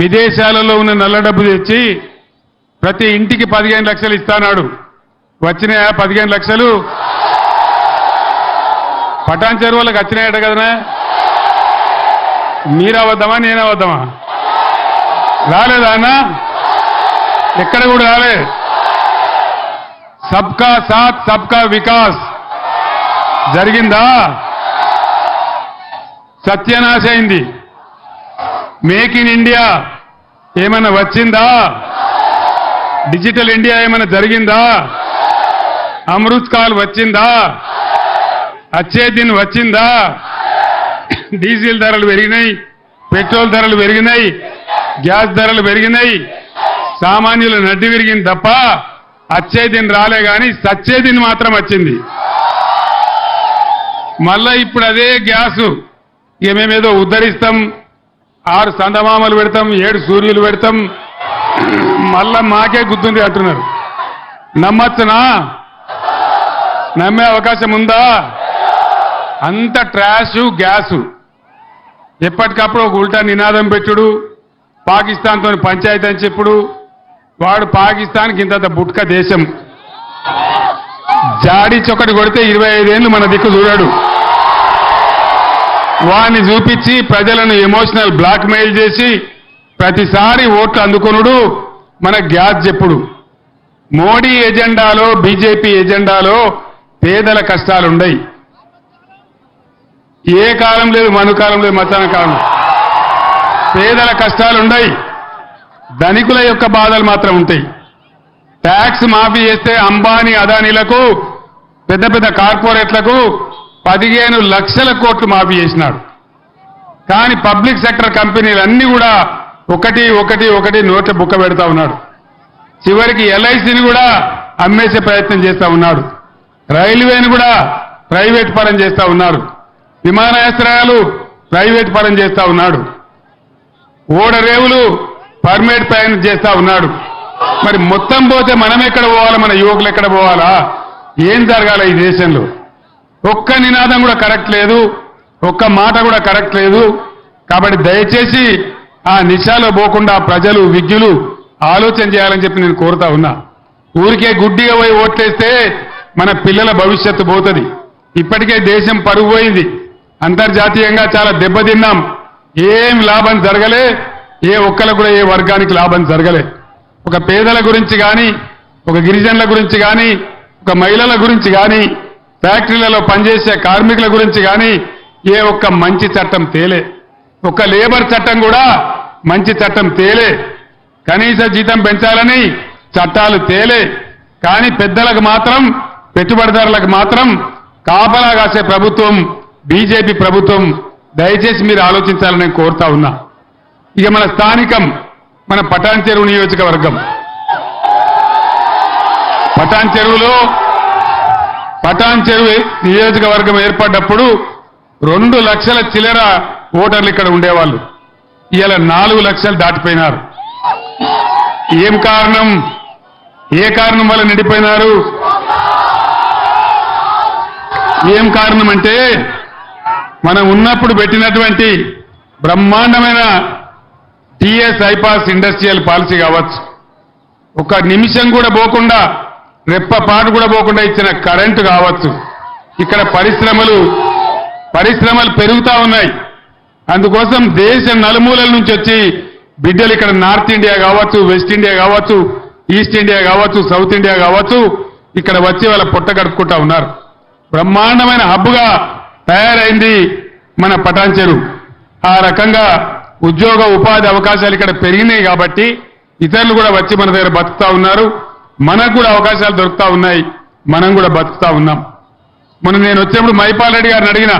విదేశాలలో ఉన్న నల్ల డబ్బు తెచ్చి ప్రతి ఇంటికి పదిహేను లక్షలు ఇస్తానాడు. వచ్చినాయా పదిహేను లక్షలు? పటాన్ చెరువులకు వచ్చినాయట కదనా? మీరవద్దామా నేనవద్దామా రాలేదా అన్న? ఎక్కడ కూడా రాలే. సబ్కా సాత్ సబ్కా వికాస్. జరిగిందా? సత్యనాశ అయింది మేక్ ఇన్ ఇండియా ఏమైనా వచ్చిందా? డిజిటల్ ఇండియా ఏమైనా జరిగిందా? అమృత్ కాల్ వచ్చిందా? అచ్చే దిన్ వచ్చిందా? డీజిల్ ధరలు పెరిగినాయి పెట్రోల్ ధరలు పెరిగినాయి గ్యాస్ ధరలు పెరిగినాయి. సామాన్యుల నడ్డి విరిగింది తప్ప అచ్చే దిన్ రాలే గాని సచ్చే దిన్ మాత్రం వచ్చింది. మళ్ళా ఇప్పుడు అదే గ్యాసు. ఇక మేమేదో ఉద్ధరిస్తాం ఆరు సందమామలు పెడతాం ఏడు సూర్యులు పెడతాం. మళ్ళా మాకే గుర్తుంది అంటున్నారు. నమ్మచ్చునా? నమ్మే అవకాశం ఉందా? అంత ట్రాష్ గ్యాసు. ఎప్పటికప్పుడు ఒక ఉల్టా నినాదం పెట్టుడు పాకిస్తాన్తో పంచాయతీ అని చెప్పుడు. వాడు పాకిస్తాన్కి ఇంత బుట్క దేశం. జాడి చొక్కటి కొడితే ఇరవై ఐదేళ్ళు మన దిక్కు చూడాడు. వాడిని చూపించి ప్రజలను ఎమోషనల్ బ్లాక్ మెయిల్ చేసి ప్రతిసారి ఓట్లు అందుకొనుడు మన గ్యాస్ చెప్పుడు. మోడీ ఎజెండాలో బీజేపీ ఎజెండాలో పేదల కష్టాలుండయి. ఏ కాలం లేదు మను కాలం లేదు మతాన కాలం. పేదల కష్టాలుండయి. ధనికుల యొక్క బాధలు మాత్రం ఉంటాయి. ట్యాక్స్ మాఫీ చేస్తే అంబానీ అదానీలకు పెద్ద పెద్ద కార్పొరేట్లకు పదిహేను లక్షల కోట్లు మాఫీ చేసినాడు. కానీ పబ్లిక్ సెక్టర్ కంపెనీలు కూడా ఒకటి ఒకటి ఒకటి నోట్ల బుక్క పెడతా ఉన్నాడు. చివరికి ఎల్ఐసిని కూడా అమ్మేసే ప్రయత్నం చేస్తా ఉన్నాడు. రైల్వేని కూడా ప్రైవేట్ పరం చేస్తా ఉన్నారు. విమానాశ్రయాలు ప్రైవేట్ పరం చేస్తా ఉన్నాడు. ఓడరేవులు పర్మిట్ ప్రయాణం చేస్తా ఉన్నాడు. మరి మొత్తం పోతే మనం ఎక్కడ పోవాలా? మన యువకులు ఎక్కడ పోవాలా? ఏం జరగాల ఈ దేశంలో? ఒక్క నినాదం కూడా కరెక్ట్ లేదు ఒక్క మాట కూడా కరెక్ట్ లేదు. కాబట్టి దయచేసి ఆ నిశాలో పోకుండా ప్రజలు విజ్ఞులు ఆలోచన చేయాలని చెప్పి నేను కోరుతా ఉన్నా. ఊరికే గుడ్డిగా పోయి ఓట్లేస్తే మన పిల్లల భవిష్యత్తు పోతుంది. ఇప్పటికే దేశం పరుగుపోయింది అంతర్జాతీయంగా చాలా దెబ్బతిన్నాం. ఏం లాభం జరగలే ఏ ఒక్కల కూడా ఏ వర్గానికి లాభం జరగలే. ఒక పేదల గురించి కానీ ఒక గిరిజనుల గురించి కానీ ఒక మహిళల గురించి కానీ ఫ్యాక్టరీలలో పనిచేసే కార్మికుల గురించి కానీ ఏ ఒక్క మంచి చట్టం తేలే. ఒక లేబర్ చట్టం కూడా మంచి చట్టం తేలే. కనీస జీతం పెంచాలని చట్టాలు తేలే. కానీ పెద్దలకు మాత్రం పెట్టుబడిదారులకు మాత్రం కాపలా కాసే ప్రభుత్వం బీజేపీ ప్రభుత్వం దయచేసి మీరు ఆలోచించాలని నేను కోరుతా ఉన్నా. ఇక మన స్థానికం మన పటాన్ చెరువు నియోజకవర్గం. పటాన్ చెరువులో పటాన్ చెరువు నియోజకవర్గం ఏర్పడ్డప్పుడు రెండు లక్షల చిల్లర ఓటర్లు ఇక్కడ ఉండేవాళ్ళు. ఇవాళ నాలుగు లక్షలు దాటిపోయినారు. ఏం కారణం? ఏ కారణం వల్ల నిండిపోయినారు? ఏం కారణం అంటే మనం ఉన్నప్పుడు పెట్టినటువంటి బ్రహ్మాండమైన టిఎస్ ఐపాస్ ఇండస్ట్రియల్ పాలసీ కావచ్చు. ఒక నిమిషం కూడా పోకుండా రెప్పపాటు కూడా పోకుండా ఇచ్చిన కరెంటు కావచ్చు. ఇక్కడ పరిశ్రమలు పరిశ్రమలు పెరుగుతూ ఉన్నాయి. అందుకోసం దేశ నలుమూలల నుంచి వచ్చి బిడ్డలు ఇక్కడ నార్త్ ఇండియా కావచ్చు వెస్ట్ ఇండియా కావచ్చు ఈస్ట్ ఇండియా కావచ్చు సౌత్ ఇండియా కావచ్చు ఇక్కడ వచ్చి వాళ్ళ పొట్ట గడుపుకుంటా ఉన్నారు. బ్రహ్మాండమైన హబ్గా తయారైంది మన పటాంచెరు ఆ రకంగా ఉద్యోగ ఉపాధి అవకాశాలు ఇక్కడ పెరిగినాయి కాబట్టి ఇతరులు కూడా వచ్చి మన దగ్గర బతుకుతా ఉన్నారు. మనకు కూడా అవకాశాలు దొరుకుతా ఉన్నాయి. మనం కూడా బతుకుతా ఉన్నాం. మొన్న నేను వచ్చినప్పుడు మైపాల్ రెడ్డి గారిని అడిగిన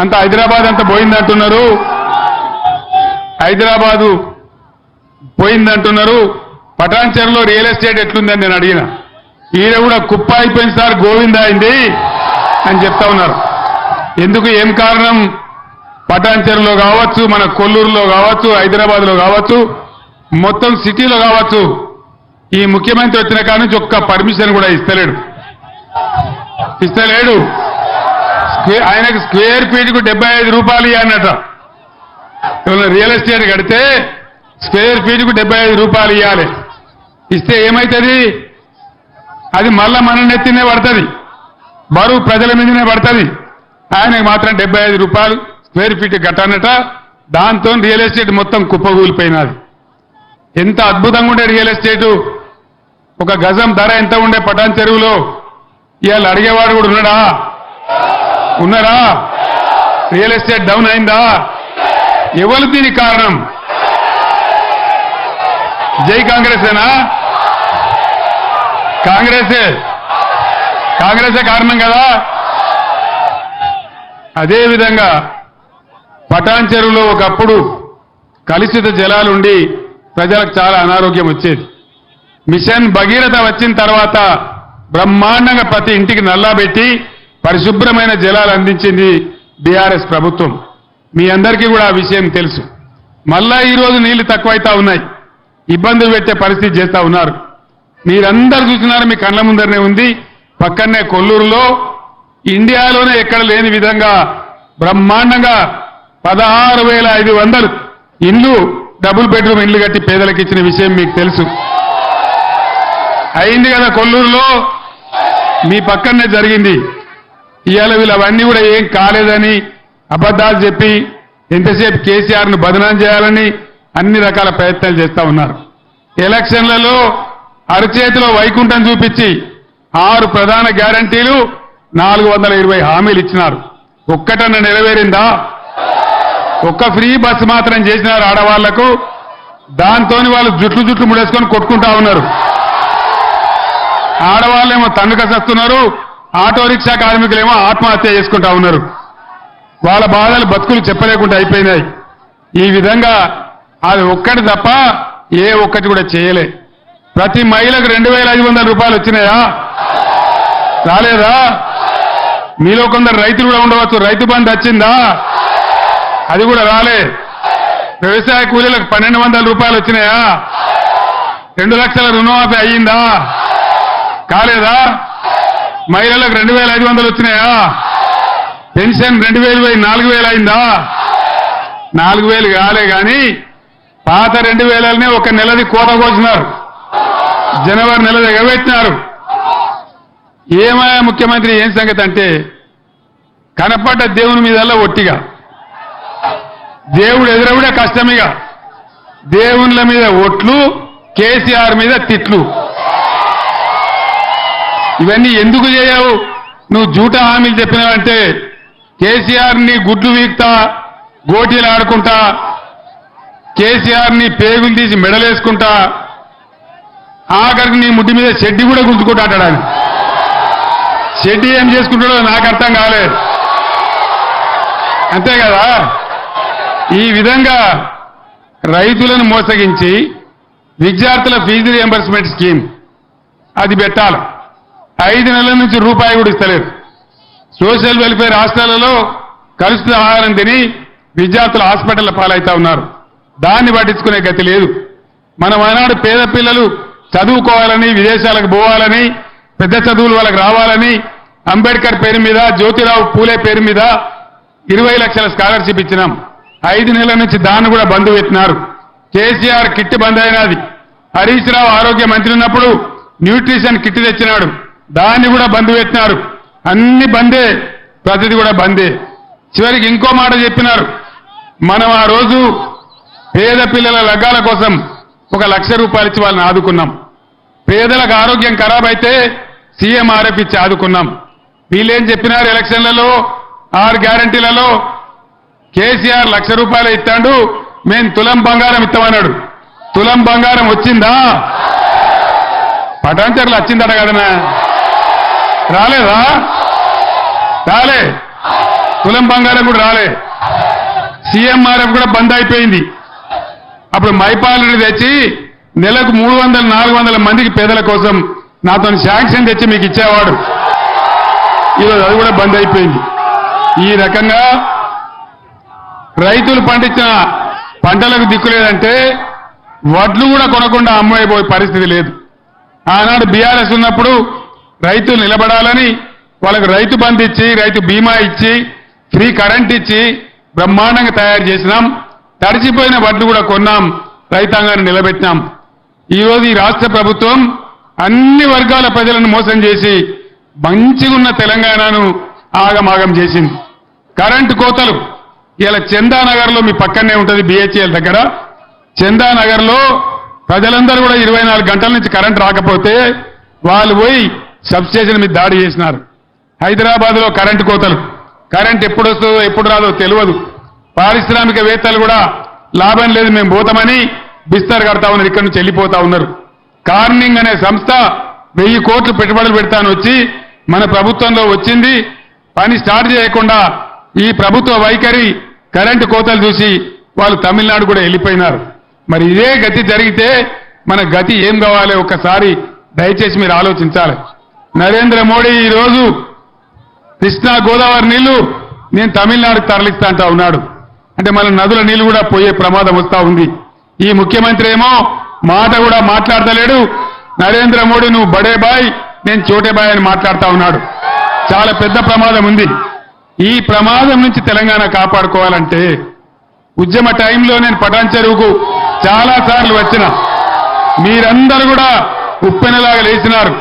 అంత హైదరాబాద్ అంతా పోయిందంటున్నారు. హైదరాబాదు పోయిందంటున్నారు. పటాన్ రియల్ ఎస్టేట్ ఎట్లుందని నేను అడిగిన. ఈయన కూడా కుప్ప అయిపోయింది సార్ గోవింద అయింది. అని చెప్తా ఉన్నారు. ఎందుకు ఏం కారణం? పటాన్ కావచ్చు మన కొల్లూరులో కావచ్చు హైదరాబాద్లో కావచ్చు మొత్తం సిటీలో కావచ్చు. ఈ ముఖ్యమంత్రి వచ్చిన కాడ నుంచి ఒక్క పర్మిషన్ కూడా ఇస్తలేడు. ఇస్తలేడు. ఆయనకు స్క్వేర్ ఫీట్కు డెబ్బై ఐదు రూపాయలు ఇవ్వనట రియల్ ఎస్టేట్ కడితే స్క్వేర్ ఫీట్కు డెబ్బై ఐదు రూపాయలు ఇవ్వాలి ఇస్తే ఏమవుతుంది అది మళ్ళా మన నెత్తినే పడుతుంది. బరువు ప్రజల మీదనే పడుతుంది. ఆయనకు మాత్రం డెబ్బై ఐదు రూపాయలు స్క్వేర్ ఫీట్ కట్టనట దాంతో రియల్ ఎస్టేట్ మొత్తం కుప్పగూలిపోయినది ఎంత అద్భుతంగా ఉండే రియల్ ఎస్టేటు. ఒక గజం ధర ఎంత ఉండే పటాన్ చెరువులో. ఇవాళ అడిగేవాడు కూడా ఉన్నాడా? ఉన్నారా? రియల్ ఎస్టేట్ డౌన్ అయిందా? ఎవరు దీనికి కారణం? జై కాంగ్రెసేనా? కాంగ్రెసే. కాంగ్రెసే కారణం కదా? అదే విధంగా పటాన్ చెరువులో ఒకప్పుడు కలుషిత జలాలుండి ప్రజలకు చాలా అనారోగ్యం వచ్చేది. మిషన్ భగీరథ వచ్చిన తర్వాత బ్రహ్మాండంగా ప్రతి ఇంటికి నల్లాబెట్టి పరిశుభ్రమైన జలాలు అందించింది బీఆర్ఎస్ ప్రభుత్వం. మీ అందరికీ కూడా ఆ విషయం తెలుసు. మళ్ళా ఈరోజు నీళ్ళు తక్కువైతా ఉన్నాయి. ఇబ్బందులు పెట్టే పరిస్థితి చేస్తా ఉన్నారు. మీరందరూ చూస్తున్నారు మీ కళ్ళ ముందరనే ఉంది. పక్కనే కొల్లూరులో ఇండియాలోనే ఎక్కడ లేని విధంగా బ్రహ్మాండంగా పదహారు వేల ఐదు వందలు ఇండ్లు డబుల్ బెడ్రూమ్ ఇల్లు కట్టి పేదలకు ఇచ్చిన విషయం మీకు తెలుసు. అయింది కదా కొల్లూరులో. మీ పక్కనే జరిగింది. ఇవాళ వీళ్ళు అవన్నీ కూడా ఏం కాలేదని అబద్ధాలు చెప్పి ఎంతసేపు కేసీఆర్ను బదనాం చేయాలని అన్ని రకాల ప్రయత్నాలు చేస్తా ఉన్నారు. ఎలక్షన్లలో అరచేతిలో వైకుంఠం చూపించి ఆరు ప్రధాన గ్యారంటీలు నాలుగు వందల ఇరవై హామీలు ఇచ్చినారు. ఒక్కటన్న నెరవేరిందా? ఒక్క ఫ్రీ బస్సు మాత్రం చేసినారు ఆడవాళ్ళకు. దాంతోని వాళ్ళు జుట్లు జుట్లు ముడేసుకొని కొట్టుకుంటా ఉన్నారు. ఆడవాళ్ళేమో తన్నుక సస్తున్నారు ఆటో రిక్షా కార్మికులేమో ఆత్మహత్య చేసుకుంటా ఉన్నారు. వాళ్ళ బాధలు బతుకులు చెప్పలేకుండా అయిపోయినాయి. ఈ విధంగా అది ఒక్కటి తప్ప ఏ ఒక్కటి కూడా చేయలే. ప్రతి మహిళకు రెండు వేల ఐదు వందల రూపాయలు వచ్చినాయా? రాలేదా? మీలో కొందరు రైతులు కూడా ఉండవచ్చు. రైతు బంధు వచ్చిందా? అది కూడా రాలే. వ్యవసాయ కూలీలకు పన్నెండు వందల రూపాయలు వచ్చినాయా? రెండు లక్షల రుణమాఫీ అయ్యిందా? కాలేదా? మహిళలకు రెండు వేల ఐదు వందలు వచ్చినాయా? పెన్షన్ రెండు వేలు పోయి నాలుగు వేలు అయిందా? నాలుగు వేలు కాలే కానీ పాత రెండు వేలనే ఒక నెలది కోత కోసినారు. జనవరి నెలది ఎగబెట్టినారు. ఏమయ్యా ముఖ్యమంత్రి ఏం సంగతి అంటే కనపడ్డ దేవుని మీదల్లా ఒట్టిగా. దేవుడు ఎదురవుడే కష్టమిగా దేవుళ్ళ మీద ఒట్లు కేసీఆర్ మీద తిట్లు. ఇవన్నీ ఎందుకు చేయవు? నువ్వు జూట హామీలు చెప్పినావంటే కేసీఆర్ని గుడ్లు వీక్తా గోటీలు ఆడుకుంటా కేసీఆర్ని పేగులు తీసి మెడలేసుకుంటా ఆఖరికి నీ ముడ్డి మీద షెడ్డి కూడా గుంజుకుంటా ఆయన షెడ్డి ఏం చేసుకుంటాడో నాకు అర్థం కాలేదు. అంతే కదా? ఈ విధంగా రైతులను మోసగించి విద్యార్థుల ఫీజు రియంబర్స్మెంట్ స్కీమ్ అది పెట్టాలి. ఐదు నెలల నుంచి రూపాయి కూడా ఇస్తలేదు. సోషల్ వెల్ఫేర్ హాస్టళ్ళలో కలుషిత ఆహారం తిని విద్యార్థులు హాస్పిటల్ పాలవుతా ఉన్నారు. దాన్ని పట్టించుకునే గతి లేదు. మనం ఆనాడు పేద పిల్లలు చదువుకోవాలని విదేశాలకు పోవాలని పెద్ద చదువులు వాళ్ళకి రావాలని అంబేద్కర్ పేరు మీద జ్యోతిరావు పూలే పేరు మీద ఇరవై లక్షల స్కాలర్షిప్ ఇచ్చినాం. ఐదు నెలల నుంచి దాన్ని కూడా బంద్ పెట్టినారు. కేసీఆర్ కిట్ బంద్ అయినది. హరీష్ రావు ఆరోగ్య మంత్రి ఉన్నప్పుడు న్యూట్రిషన్ కిట్ తెచ్చినాడు. దాన్ని కూడా బంద్ పెట్టినారు. అన్ని బందే. ప్రతిది కూడా బందే. చివరికి ఇంకో మాట చెప్పినారు. మనం ఆ రోజు పేద పిల్లల లగ్గాల కోసం ఒక లక్ష రూపాయలు ఇచ్చి వాళ్ళని ఆదుకున్నాం. పేదలకు ఆరోగ్యం ఖరాబ్ అయితే సీఎంఆర్ఎఫ్ ఇచ్చి ఆదుకున్నాం. వీళ్ళేం చెప్పినారు ఎలక్షన్లలో? ఆరు గ్యారంటీలలో కేసీఆర్ లక్ష రూపాయలు ఇస్తాడు మేము తులం బంగారం ఇస్తామన్నాడు. తులం బంగారం వచ్చిందా? పటాంచర్లు వచ్చిందట కదనా రాలేదా? రాలే. తులం బంగారం కూడా రాలే. సీఎంఆర్ఎఫ్ కూడా బంద్ అయిపోయింది. అప్పుడు మైపాలుని తెచ్చి నెలకు మూడు వందల నాలుగు వందల మందికి పేదల కోసం నాతో శాంక్షన్ తెచ్చి మీకు ఇచ్చేవాడు. ఈరోజు అది కూడా బంద్ అయిపోయింది. ఈ రకంగా రైతులు పండించిన పంటలకు దిక్కు లేదంటే వడ్లు కూడా కొనకుండా అమ్మైపోయే పరిస్థితి లేదు. ఆనాడు బీఆర్ఎస్ ఉన్నప్పుడు రైతులు నిలబడాలని వాళ్ళకు రైతు బంధు ఇచ్చి రైతు బీమా ఇచ్చి ఫ్రీ కరెంట్ ఇచ్చి బ్రహ్మాండంగా తయారు చేసినాం. తడిచిపోయిన వడ్లు కూడా కొన్నాం. రైతాంగాన్ని నిలబెట్టినాం. ఈ రోజు ఈ రాష్ట్ర ప్రభుత్వం అన్ని వర్గాల ప్రజలను మోసం చేసి మంచిగున్న తెలంగాణను ఆగమాగం చేసింది. కరెంటు కోతలు ఇలా చందానగర్లో మీ పక్కనే ఉంటుంది బిహెచ్ఎల్ దగ్గర. చందానగర్లో ప్రజలందరూ కూడా ఇరవై నాలుగు గంటల నుంచి కరెంట్ రాకపోతే వాళ్ళు పోయి సబ్స్టేషన్ మీద దాడి చేసినారు. హైదరాబాద్లో కరెంటు కోతలు. కరెంట్ ఎప్పుడు వస్తుందో ఎప్పుడు రాదో తెలియదు. పారిశ్రామికవేత్తలు కూడా లాభం లేదు మేము పోతామని బిస్తర్ కడతా ఉన్నారు ఇక్కడి నుంచి వెళ్ళిపోతా ఉన్నారు. కార్నింగ్ అనే సంస్థ వెయ్యి కోట్లు పెట్టుబడులు పెడతాను వచ్చి మన ప్రభుత్వంలో వచ్చింది. పని స్టార్ట్ చేయకుండా ఈ ప్రభుత్వ వైఖరి కరెంటు కోతలు చూసి వాళ్ళు తమిళనాడు కూడా వెళ్ళిపోయినారు. మరి ఇదే గతి జరిగితే మన గతి ఏం కావాలి ఒక్కసారి దయచేసి మీరు ఆలోచించాలి. నరేంద్ర మోడీ ఈ రోజు కృష్ణా గోదావరి నీళ్ళు నేను తమిళనాడుకు తరలిస్తా అంటా ఉన్నాడు. అంటే మన నదుల నీళ్ళు కూడా పోయే ప్రమాదం వస్తా ఉంది. ఈ ముఖ్యమంత్రి ఏమో మాట కూడా మాట్లాడతలేడు. నరేంద్ర మోడీ నువ్వు బడే బాయ్ నేను చోటే బాయ్ అని మాట్లాడుతా ఉన్నాడు. చాలా పెద్ద ప్రమాదం ఉంది. ఈ ప్రమాదం నుంచి తెలంగాణ కాపాడుకోవాలంటే ఉద్యమ టైంలో నేను పటాన్ చెరువుకు చాలా సార్లు వచ్చిన. మీరందరూ కూడా ఉప్పెనలాగా లేచినారు.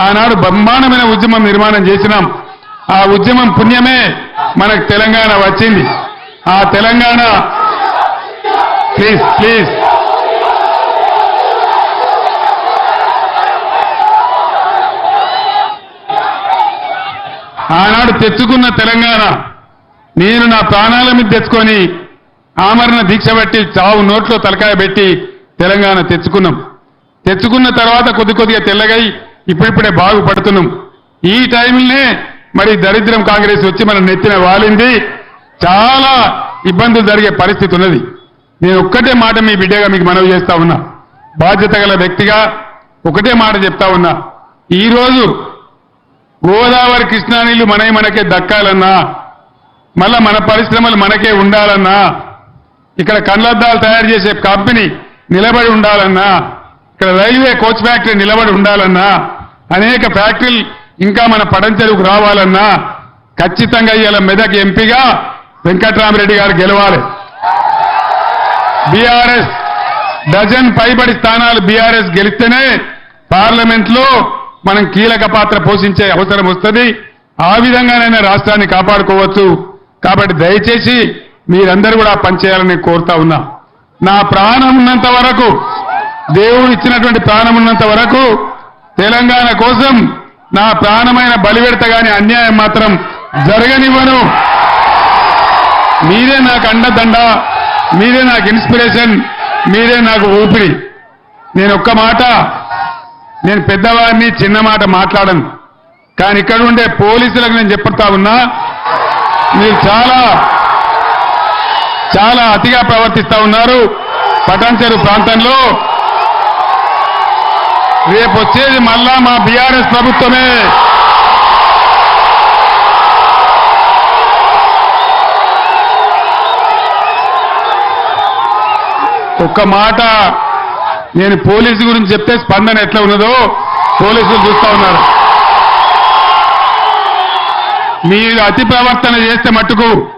ఆనాడు బ్రహ్మాండమైన ఉద్యమం నిర్మాణం చేసినాం. ఆ ఉద్యమం పుణ్యమే మనకు తెలంగాణ వచ్చింది. ఆ తెలంగాణ ప్లీజ్ ప్లీజ్. ఆనాడు తెచ్చుకున్న తెలంగాణ. నేను నా ప్రాణాల మీద తెచ్చుకొని ఆమరణ దీక్ష పెట్టి చావు నోట్లో తలకాయ పెట్టి తెలంగాణ తెచ్చుకున్నాం. తెచ్చుకున్న తర్వాత కొద్ది కొద్దిగా తెల్లగై ఇప్పుడిప్పుడే బాగుపడుతున్నాం. ఈ టైంలోనే మరి దరిద్రం కాంగ్రెస్ వచ్చి మన నెత్తిన వాలింది. చాలా ఇబ్బందులు జరిగే పరిస్థితి ఉన్నది. నేను ఒక్కటే మాట మీ బిడ్డగా మీకు మనవి చేస్తా ఉన్నా. బాధ్యత గల వ్యక్తిగా ఒకటే మాట చెప్తా ఉన్నా. ఈరోజు గోదావరి కృష్ణా నీళ్ళు మనవి మనకే దక్కాలన్నా మళ్ళా మన పరిశ్రమలు మనకే ఉండాలన్నా ఇక్కడ కండ్లద్దాలు తయారు చేసే కంపెనీ నిలబడి ఉండాలన్నా ఇక్కడ రైల్వే కోచ్ ఫ్యాక్టరీ నిలబడి ఉండాలన్నా అనేక ఫ్యాక్టరీలు ఇంకా మన పడంచెరుకు రావాలన్నా ఖచ్చితంగా ఇవాళ మెదక్ ఎంపీగా వెంకట్రామరెడ్డి గారు గెలవాలి. బీఆర్ఎస్ డజన్ పైబడి స్థానాలు బీఆర్ఎస్ గెలిస్తేనే పార్లమెంట్లో మనం కీలక పాత్ర పోషించే అవసరం వస్తుంది. ఆ విధంగానైనా రాష్ట్రాన్ని కాపాడుకోవచ్చు. కాబట్టి దయచేసి మీరందరూ కూడా పనిచేయాలని కోరుతా ఉన్నా. నా ప్రాణం ఉన్నంత వరకు దేవుడు ఇచ్చినటువంటి ప్రాణం ఉన్నంత వరకు తెలంగాణ కోసం నా ప్రాణమైన బలివెడత గాని అన్యాయం మాత్రం జరగనివ్వను. మీరే నాకు అండదండ మీరే నాకు ఇన్స్పిరేషన్ మీరే నాకు ఊపిరి. నేను ఒక్క మాట నేను పెద్దవాడిని చిన్న మాట మాట్లాడను. కానీ ఇక్కడ ఉండే పోలీసులకు నేను చెప్తా ఉన్నా మీరు చాలా చాలా అతిగా ప్రవర్తిస్తా ఉన్నారు పటాన్చెరు ప్రాంతంలో. రేపు వచ్చేది మళ్ళా మా బీఆర్ఎస్ ప్రభుత్వమే. ఒక్క మాట నేను పోలీసు గురించి చెప్తే స్పందన ఎట్లా ఉన్నదో పోలీసులు చూస్తా ఉన్నారు. మీరు అతి ప్రవర్తన చేస్తే మట్టుకు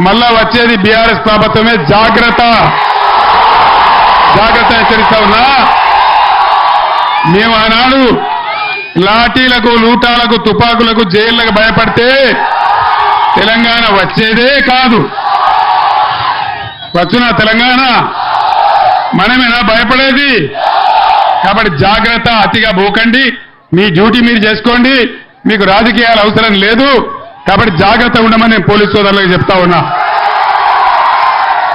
మళ్ళా వచ్చేది బీఆర్ఎస్ ప్రభుత్వమే. జాగ్రత్త. జాగ్రత్త హెచ్చరిస్తా ఉన్నా. మేము ఆనాడు లాఠీలకు లూటాలకు తుపాకులకు జైళ్ళకు భయపడితే తెలంగాణ వచ్చేదే కాదు. వచ్చునా తెలంగాణ? మనమేనా భయపడేది? కాబట్టి జాగ్రత్త అతిగా పోకండి మీ డ్యూటీ మీరు చేసుకోండి. మీకు రాజకీయాలు అవసరం లేదు. కాబట్టి జాగ్రత్త ఉండమని నేను పోలీసు సోదరులకు చెప్తా ఉన్నా.